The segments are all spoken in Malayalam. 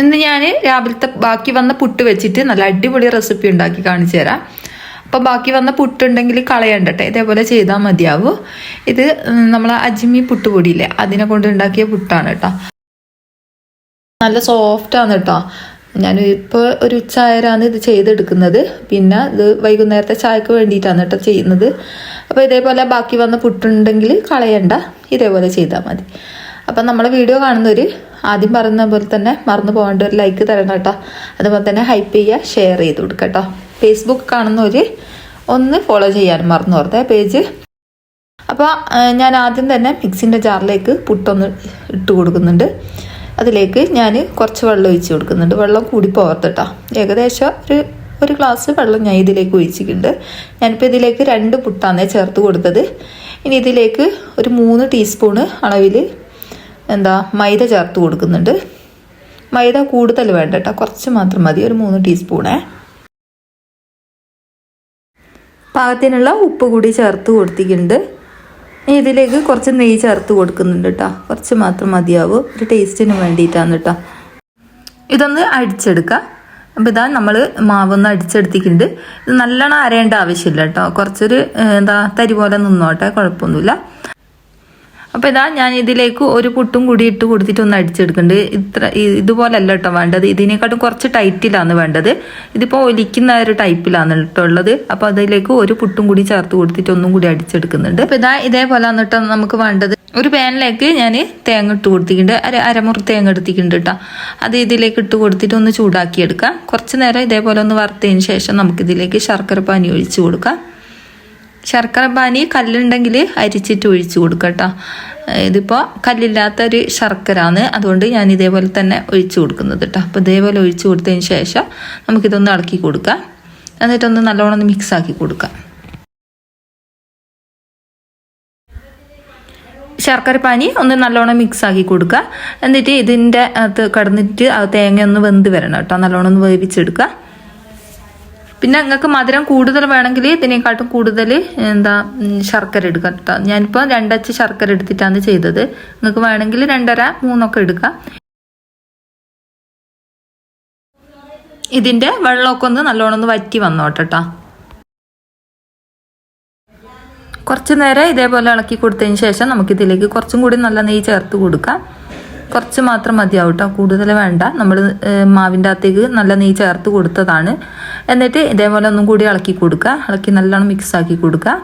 ഇന്ന് ഞാൻ രാവിലത്തെ ബാക്കി വന്ന പുട്ട് വെച്ചിട്ട് നല്ല അടിപൊളി റെസിപ്പി ഉണ്ടാക്കി കാണിച്ചു തരാം. അപ്പോൾ ബാക്കി വന്ന പുട്ടുണ്ടെങ്കിൽ കളയണ്ടട്ടെ. ഇതേപോലെ ചെയ്താൽ മതിയാവും. ഇത് നമ്മൾ അജ്മി പുട്ടുപൊടിയില്ലേ അതിനെ കൊണ്ട് ഉണ്ടാക്കിയ പുട്ടാണ് കേട്ടോ. നല്ല സോഫ്റ്റാണ് കേട്ടോ. ഞാൻ ഇപ്പോൾ ഒരു ഉച്ചായരാണ് ഇത് ചെയ്തെടുക്കുന്നത്. പിന്നെ ഇത് വൈകുന്നേരത്തെ ചായക്ക് വേണ്ടിയിട്ടാണ് കേട്ടോ ചെയ്യുന്നത്. അപ്പോൾ ഇതേപോലെ ബാക്കി വന്ന പുട്ടുണ്ടെങ്കിൽ കളയണ്ട. ഇതേപോലെ ചെയ്താൽ മതി. അപ്പം നമ്മളെ വീഡിയോ കാണുന്നവർ ആദ്യം പറയുന്ന പോലെ തന്നെ മറന്നു പോകേണ്ട ഒരു ലൈക്ക് തരണം കേട്ടോ. അതുപോലെ തന്നെ ഹൈപ്പ് ചെയ്യുക ഷെയർ ചെയ്ത് കൊടുക്കുക കേട്ടോ. ഫേസ്ബുക്ക് കാണുന്നവർ ഒന്ന് ഫോളോ ചെയ്യാൻ മറന്നു ഓർത്തേ പേജ് അപ്പോൾ ഞാൻ ആദ്യം തന്നെ മിക്സിന്റെ ജാറിലേക്ക് പുട്ടൊന്ന് ഇട്ട് കൊടുക്കുന്നുണ്ട്. അതിലേക്ക് ഞാൻ കുറച്ച് വെള്ളം ഒഴിച്ച് കൊടുക്കുന്നുണ്ട്. വെള്ളം കൂടി പോകത്തിട്ടോ ഏകദേശം ഒരു ഒരു ഗ്ലാസ് വെള്ളം ഞാൻ ഇതിലേക്ക് ഒഴിച്ചിട്ടുണ്ട്. ഞാനിപ്പോൾ ഇതിലേക്ക് രണ്ട് പുട്ടാണ് ചേർത്ത് കൊടുത്തത്. ഇനി ഇതിലേക്ക് ഒരു മൂന്ന് ടീസ്പൂണ് അളവിൽ എന്താ മൈദ ചേർത്ത് കൊടുക്കുന്നുണ്ട്. മൈദ കൂടുതൽ വേണ്ട കേട്ടോ കുറച്ച് മാത്രം മതി. ഒരു മൂന്ന് ടീസ്പൂണേ. പാകത്തിനുള്ള ഉപ്പ് കൂടി ചേർത്ത് കൊടുത്തിട്ടുണ്ട്. ഇതിലേക്ക് കുറച്ച് നെയ്യ് ചേർത്ത് കൊടുക്കുന്നുണ്ട് കേട്ടോ കുറച്ച് മാത്രം മതിയാവും. ഒരു ടേസ്റ്റിന് വേണ്ടിയിട്ടാണ് കേട്ടോ ഇതൊന്ന് അടിച്ചെടുക്കാം. അപ്പോൾ ഇതാ നമ്മൾ മാവൊന്ന് അടിച്ചെടുത്തിട്ടുണ്ട്. ഇത് നല്ലോണം അരയേണ്ട ആവശ്യമില്ല കേട്ടോ കുറച്ചൊരു എന്താ തരി പോലെ നിന്നോട്ടെ. കുഴപ്പമൊന്നുമില്ല. അപ്പോൾ ഇതാ ഞാൻ ഇതിലേക്ക് ഒരു പുട്ടും കൂടി ഇട്ട് കൊടുത്തിട്ട് ഒന്ന് അടിച്ചെടുക്കുന്നുണ്ട്. ഇത്ര ഇതുപോലല്ല കേട്ടോ വേണ്ടത്. ഇതിനെക്കാട്ടും കുറച്ച് ടൈറ്റിലാണ് വേണ്ടത്. ഇതിപ്പോൾ ഒലിക്കുന്ന ഒരു ടൈപ്പിലാണ് കേട്ടോ ഉള്ളത്. അപ്പോൾ അതിലേക്ക് ഒരു പുട്ടും കൂടി ചേർത്ത് കൊടുത്തിട്ട് ഒന്നും കൂടി അടിച്ചെടുക്കുന്നുണ്ട്. അപ്പോൾ ഇതാ ഇതേപോലെയാണ് കേട്ടോ നമുക്ക് വേണ്ടത്. ഒരു പാനിലേക്ക് ഞാൻ തേങ്ങ ഇട്ട് കൊടുത്തിട്ടുണ്ട്. അര അരമുറി തേങ്ങ എടുത്തിട്ടുണ്ട് കേട്ടോ. അത് ഇതിലേക്ക് ഇട്ട് കൊടുത്തിട്ട് ഒന്ന് ചൂടാക്കിയെടുക്കാം. കുറച്ച് നേരം ഇതേപോലെ ഒന്ന് വറുത്തതിന് ശേഷം നമുക്കിതിലേക്ക് ശർക്കര പാനി ഒഴിച്ച് കൊടുക്കാം. ശർക്കര പാനി കല്ലുണ്ടെങ്കിൽ അരിച്ചിട്ട് ഒഴിച്ചു കൊടുക്കട്ടോ കേട്ടോ ഇതിപ്പോൾ കല്ലില്ലാത്തൊരു ശർക്കരയാണ് അതുകൊണ്ട് ഞാൻ ഇതേപോലെ തന്നെ ഒഴിച്ചു കൊടുക്കുന്നത് കേട്ടോ അപ്പോൾ ഇതേപോലെ ഒഴിച്ചു കൊടുത്തതിന് ശേഷം നമുക്കിതൊന്ന് ഇളക്കി കൊടുക്കാം എന്നിട്ടൊന്ന് നല്ലോണം ഒന്ന് മിക്സ് ആക്കി കൊടുക്കാം ശർക്കരപ്പാനി ഒന്ന് നല്ലോണം മിക്സ് ആക്കി കൊടുക്കുക. എന്നിട്ട് ഇതിന്റെ അകത്ത് കടന്നിട്ട് ആ തേങ്ങ ഒന്ന് വെന്ത് വരണം കേട്ടോ നല്ലോണം ഒന്ന് വേവിച്ചെടുക്കുക. പിന്നെ നിങ്ങൾക്ക് മധുരം കൂടുതൽ വേണമെങ്കിൽ ഇതിനെക്കാട്ടും കൂടുതൽ എന്താ ശർക്കര എടുക്കാം കേട്ടോ ഞാനിപ്പോൾ രണ്ടച്ച് ശർക്കര എടുത്തിട്ടാണ് ചെയ്തത്. നിങ്ങൾക്ക് വേണമെങ്കിൽ രണ്ടര മൂന്നൊക്കെ എടുക്കാം ഇതിന്റെ വെള്ളമൊക്കെ ഒന്ന് നല്ലോണം ഒന്ന് വറ്റി വന്നോട്ടെ കുറച്ച് നേരം ഇതേപോലെ ഇളക്കി കൊടുത്തതിന് ശേഷം നമുക്കിതിലേക്ക് കുറച്ചും കൂടി നല്ല നെയ്യ് ചേർത്ത് കൊടുക്കാം. കുറച്ച് മാത്രം മതിയാവും കേട്ടോ കൂടുതൽ വേണ്ട. നമ്മൾ മാവിന്റെ അകത്തേക്ക് നല്ല നെയ്യ് ചേർത്ത് കൊടുത്തതാണ്. എന്നിട്ട് ഇതേപോലെ ഒന്നും കൂടി ഇളക്കി കൊടുക്കുക. ഇളക്കി നല്ലോണം മിക്സ് ആക്കി കൊടുക്കുക.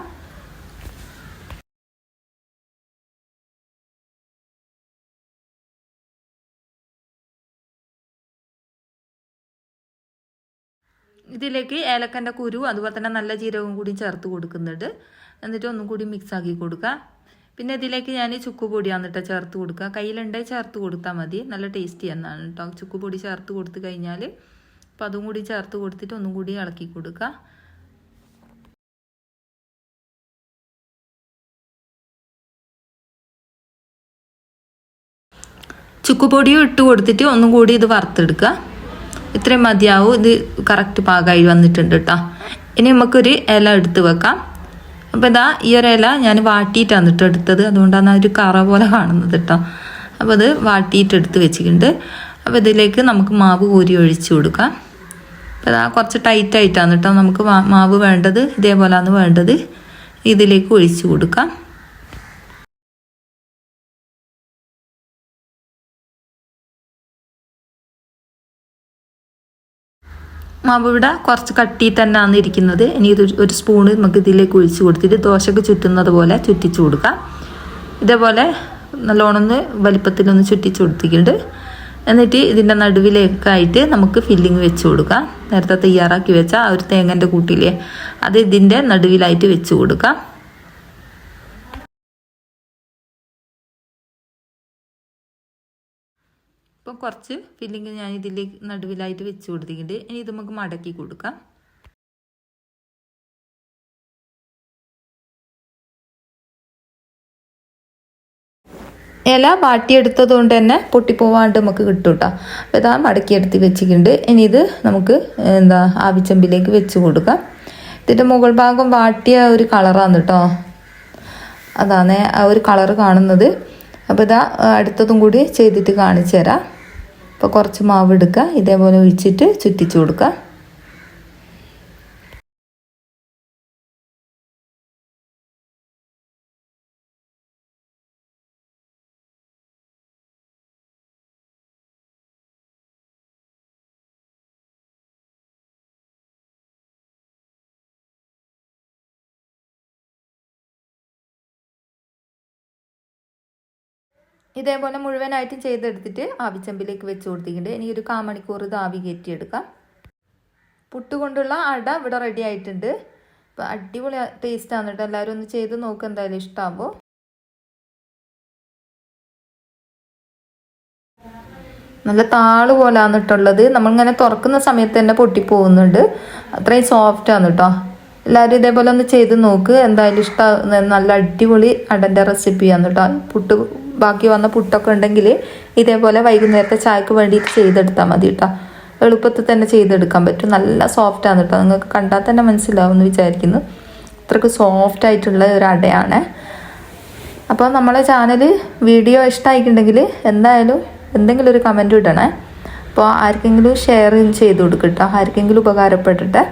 ഇതിലേക്ക് ഏലക്കന്റെ കുരു അതുപോലെ തന്നെ നല്ല ജീരകവും കൂടി ചേർത്ത് കൊടുക്കുന്നുണ്ട്. എന്നിട്ട് ഒന്നും കൂടി മിക്സ് ആക്കി കൊടുക്കുക. പിന്നെ ഇതിലേക്ക് ഞാൻ ചുക്കുപൊടിയാണ് കേട്ടോ ചേർത്ത് കൊടുക്കുക. കയ്യിലുണ്ടെങ്കിൽ ചേർത്ത് കൊടുത്താൽ മതി. നല്ല ടേസ്റ്റി എന്നാണ് കേട്ടോ ചുക്കുപൊടി ചേർത്ത് കൊടുത്തു കഴിഞ്ഞാൽ അപ്പോൾ അതും കൂടി ചേർത്ത് കൊടുത്തിട്ട് ഒന്നും കൂടി ഇളക്കി കൊടുക്കുക. ചുക്കുപൊടിയും ഇട്ട് കൊടുത്തിട്ട് ഒന്നും കൂടി ഇത് വറുത്തെടുക്കുക. ഇത്രയും മതിയാവും. ഇത് കറക്റ്റ് പാകമായി വന്നിട്ടുണ്ട് കേട്ടോ ഇനി നമുക്കൊരു ഇല എടുത്ത് വെക്കാം. അപ്പോൾ ഇതാ ഈ ഒരു ഇല ഞാൻ വാട്ടിയിട്ടാണ് കേട്ടോ എടുത്തത്. അതുകൊണ്ടാണ് ഒരു കറ പോലെ കാണുന്നത് കേട്ടോ അപ്പോൾ അത് വാട്ടിയിട്ട് എടുത്ത് വെച്ചിട്ടുണ്ട്. അപ്പോൾ ഇതിലേക്ക് നമുക്ക് മാവ് കോരി ഒഴിച്ചു കൊടുക്കാം. അപ്പോൾ ഇതാ കുറച്ച് ടൈറ്റായിട്ടാണ് കേട്ടോ നമുക്ക് മാവ് വേണ്ടത്. ഇതേപോലെയാണ് വേണ്ടത്. ഇതിലേക്ക് ഒഴിച്ചു കൊടുക്കാം. മാവ് ഇവിടെ കുറച്ച് കട്ടി തന്നെയാണ് ഇരിക്കുന്നത്. ഇനി ഇത് ഒരു സ്പൂണ് നമുക്ക് ഇതിലേക്ക് ഒഴിച്ച് കൊടുത്തിട്ട് ദോശക്ക് ചുറ്റുന്നത് പോലെ ചുറ്റിച്ചു കൊടുക്കാം. ഇതേപോലെ നല്ലോണം വലിപ്പത്തിലൊന്ന് ചുറ്റിച്ചു കൊടുത്തിട്ടുണ്ട്. എന്നിട്ട് ഇതിന്റെ നടുവിലേക്കായിട്ട് നമുക്ക് ഫില്ലിങ് വെച്ച് കൊടുക്കാം. നേരത്തെ തയ്യാറാക്കി വെച്ച ആ ഒരു തേങ്ങന്റെ കൂട്ടിലേ അത് ഇതിന്റെ നടുവിലായിട്ട് വെച്ച് കൊടുക്കാം. ഇപ്പം കുറച്ച് ഫില്ലിങ് ഞാൻ ഇതിലേക്ക് നടുവിലായിട്ട് വെച്ച് കൊടുത്തിട്ടുണ്ട്. ഇനി ഇത് നമുക്ക് മടക്കി കൊടുക്കാം. ഇല വാട്ടിയെടുത്തത് കൊണ്ട് തന്നെ പൊട്ടിപ്പോവാണ്ട് നമുക്ക് കിട്ടും കേട്ടോ അപ്പോൾ ഇതാ മടക്കിയെടുത്ത് വെച്ചിട്ടുണ്ട്. ഇനി ഇത് നമുക്ക് എന്താ ആവിച്ചമ്പിലേക്ക് വെച്ച് കൊടുക്കാം. ഇതിന്റെ മുകൾ ഭാഗം വാട്ടിയ ഒരു കളറാണ് കേട്ടോ അതാണ് ആ ഒരു കളറ് കാണുന്നത്. അപ്പോൾ ഇതാ അടുത്തതും കൂടി ചെയ്തിട്ട് കാണിച്ചു തരാം. അപ്പോൾ കുറച്ച് മാവ് എടുക്കുക. ഇതേപോലെ ഒഴിച്ചിട്ട് ചുറ്റിച്ചു കൊടുക്കുക. ഇതേപോലെ മുഴുവനായിട്ടും ചെയ്തെടുത്തിട്ട് ആവിച്ചമ്പിലേക്ക് വെച്ച് കൊടുത്തിട്ടുണ്ട്. ഒരു കാമണിക്കൂർ ഇത് ആവി കയറ്റിയെടുക്കാം. പുട്ട് കൊണ്ടുള്ള അട ഇവിടെ റെഡി ആയിട്ടുണ്ട്. അപ്പോൾ അടിപൊളി ടേസ്റ്റ് ആണ് കേട്ടോ എല്ലാവരും ഒന്ന് ചെയ്ത് നോക്കുക എന്തായാലും ഇഷ്ടമാകുമ്പോൾ നല്ല താൾ പോലാന്ന് ഇട്ടുള്ളത് നമ്മളിങ്ങനെ തുറക്കുന്ന സമയത്ത് തന്നെ പൊട്ടിപ്പോകുന്നുണ്ട് അത്രയും ആണ് കേട്ടോ എല്ലാവരും ഇതേപോലെ ഒന്ന് ചെയ്ത് നോക്ക്. എന്തായാലും ഇഷ്ടം നല്ല അടിപൊളി അടന്റെ റെസിപ്പിയാണ് കേട്ടോ പുട്ട് ബാക്കി വന്ന പുട്ടൊക്കെ ഉണ്ടെങ്കിൽ ഇതേപോലെ വൈകുന്നേരത്തെ ചായക്ക് വേണ്ടിയിട്ട് ചെയ്തെടുത്താൽ മതി കേട്ടോ എളുപ്പത്തിൽ തന്നെ ചെയ്തെടുക്കാൻ പറ്റും. നല്ല സോഫ്റ്റാണ് കേട്ടോ നിങ്ങൾക്ക് കണ്ടാൽ തന്നെ മനസ്സിലാവും എന്ന് വിചാരിക്കുന്നു. അത്രയ്ക്ക് സോഫ്റ്റ് ആയിട്ടുള്ള ഒരു അടയാണ്. അപ്പോൾ നമ്മളെ ചാനൽ വീഡിയോ ഇഷ്ടമായിട്ടുണ്ടെങ്കിൽ എന്തായാലും എന്തെങ്കിലും ഒരു കമന്റ് ഇടണേ. അപ്പോൾ ആർക്കെങ്കിലും ഷെയർ ചെയ്ത് കൊടുക്കട്ടോ ആർക്കെങ്കിലും ഉപകാരപ്പെട്ടിട്ട്